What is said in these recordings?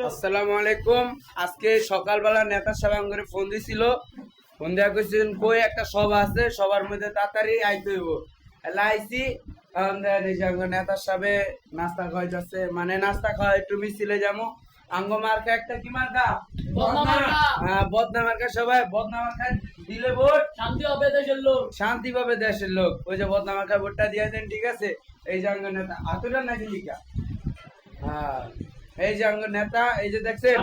আসসালামু আলাইকুম আজকে সকালবেলা নেতা সাহেব করে ফোন দিছিল। ফোন দেওয়া কইছেন কই একটা সভা আছে সবার মধ্যে তাড়াতাড়ি আইতে হইব। আঙ্গ নেতা সাহেবে নাস্তা খাওয়াইতেছে। মানে নাস্তা খাওয়া একটু মিছিলে যাব। আঙ্গ মার্কা একটা কি মার্কা। হ্যাঁ বদনা মার্কা সবাই। বদনা মার্কা দিলে ভোট। শান্তি হবে দেশের লোক। শান্তি পাবে দেশের লোক। ওই যে বদনা মার্কা ভোটটা দিয়ে দেন ঠিক আছে? এই যে আঙ্গ নেতা। আতুরা নাকি লিখা? হ্যাঁ। এই যে আঙ্গ নেতা এই যে দেখছেন?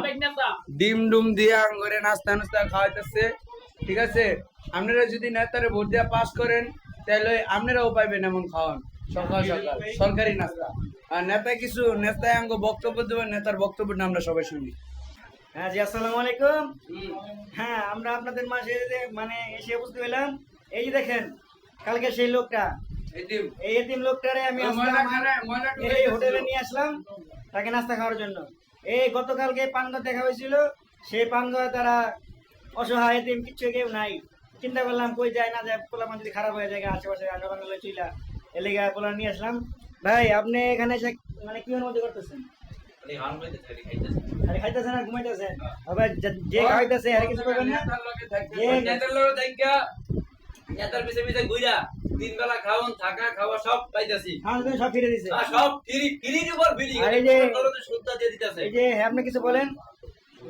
ডিম ডুম দিয়ে আঙ্গুরে নাস্তা নাস্তা খাওয়াইতেছে। ঠিক আছে? আপনারা যদি নেতারে ভোট দিয়ে পাস করেন তাহলে আপনারাও পাইবেন এমন খাওয়ান। সকাল সকাল। সরকারি নাস্তা। আর নেতা কিছু নেতায় আঙ্গ বক্তব্য দেবেন নেতার বক্তব্যটা আমরা সবাই শুনি। হ্যাঁ জি আসসালামু আলাইকুম। হ্যাঁ আমরা আপনাদের মাঝে মানে এসে উপস্থিত হলাম এই যে দেখেন কালকে সেই লোকটা এই এতিম লোকটারে আমি ওই আসলাম। ময়লা খানা- ময়লা এই হোটেলে নিয়ে আসলাম তাকে নাস্তা খাওয়ার জন্য। এই গতকালকে পানগা দেখা হয়েছিল সেই পানগা তারা অসহায় এতিম কিচ্ছু কেউ নাই। চিন্তা করলাম কই যায় না যায় পোলা যদি খারাপ হয়ে যায় আশেপাশে আন্ডারবাংলা চইলা এলেগা পোলা নিয়ে আসলাম। ভাই আপনি এখানে এসে মানে কি অনুমতি করতেছেন? আরে খাইতেছেন আর ঘুমাইতেছেন আবার যে- খাইতেছে আর কিছু করবেন না। নেতার লগে পিছে পিছে ঘুরা তিন বেলা খাওন থাকা খাওয়া সব পাইতাছি। সব ফিরে দিছে। আর সব ফ্রি ফ্রির উপর ফ্রি এই যে- সুদ্ধা দিয়ে দিতেছে। এই যে হ্যাঁ, আপনি কিছু বলেন?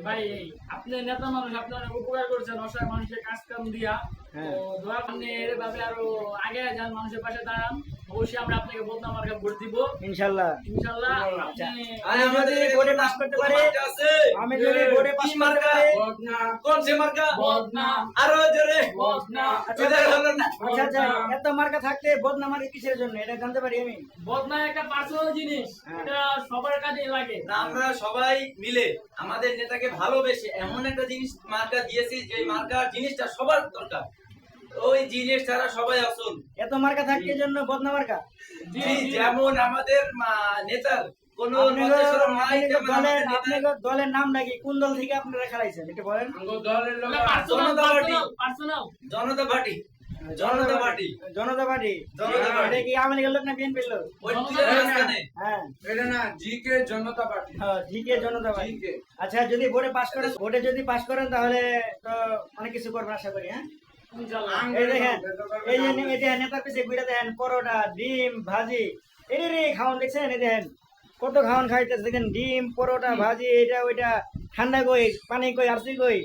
ভাই আপনি নেতা মানুষ আপনার উপকার করছেন অসহায় মানুষের কাজ কাম দিয়া। হ্যাঁ। তো দোয়া আপনি এভাবে আরও আগে যান মানুষের পাশে দাঁড়ান। অবশ্যই আমরা আপনাকে বদনা মার্কা ভোট দিব। ইনশাল্লাহ। ইনশাল্লাহ আচ্ছা। আমি যদি বোর্ডে পাস করতে পারি। আমি যদি বোর্ডে পাস করতে মার্কা? বদনা, কোন সে মার্কা? বদনা। আরও জোরে। বদনা। আচ্ছা ওদের হলো না। আচ্ছা আচ্ছা। এত মার্কা থাকতে কিসের জন্য? এটা জানতে পারি আমি। বদনা একটা পার্সোনাল জিনিস। হ্যাঁ। এটা সবার কাজে লাগে। আমরা সবাই মিলে আমাদের নেতাকে ভালোবেসে এমন একটা জিনিস মার্কা দিয়েছি যে মার্কার জিনিসটা সবার দরকার। ওই জিনিস ছাড়া সবাই আসুন। এত মার্কা থাকতে জন্য বদনা মার্কা। জি। যেমন আমাদের নেতার কোন আপনাদের আপনাদের দলের নেতার আপনাদের দলের নাম নাকি কোন দল থেকে আপনারা খেলাইছেন একটু বলেন। আঙ্গ দলের লগে personal Janata party. Janata party. Janata Janata কি আওয়ামী লোক না লোক। হ্যাঁ। এটা না জিকে জনতা পার্টি। হ্যাঁ জিকে জনতা পার্টি। আচ্ছা যদি ভোটে পাস করেন ভোটে যদি পাস করেন তাহলে তো অনেক কিছু করবেন আশা করি হ্যাঁ? এই দেখেন এই যে নে- এটা নেতার পিছিয়ে ঘুরে দেখেন পরোটা ডিম ভাজি। এই রে খাওয়ান দেখছেন? এই দেখেন কত খাওয়ান খাইতেছে। দেখেন ডিম পরোটা ভাজি এটা ওইটা ঠান্ডা কই পানি কই আরসি কই?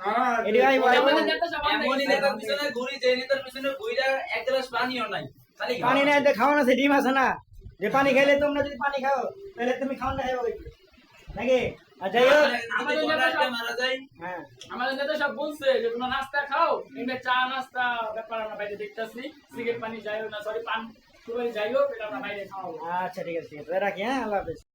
হ্যাঁ, এটি ভাই ভাই আমাদের নেতা সব আমরা এমনই গেছি। নেতার পিছনে ঘুরি যে নেতার পিছনে ঘুরিটা এক গ্লাস পানিও নাই। খালি পানি নাই তো খাওয়ান আছে ডিম আছে না। যে পানি খাইলে তোমরা যদি পানি খাও তাহলে তুমি খাওয়ান না খাইবে নাকি? আমাদের আমাদের নেতা সব- হ্যাঁ। আমাদের সব বলছে যে তোমরা নাস্তা খাও কিংবা চা নাস্তা ব্যাপার আমরা বাইরে দেখতেছি। সিগারেট পানি যাইও না সরি পান যাইও এটা আমরা বাইরে খাওয়াবো। আচ্ছা ঠিক আছে ঠিক আছে। রাখি হ্যাঁ আল্লাহ হাফেজ।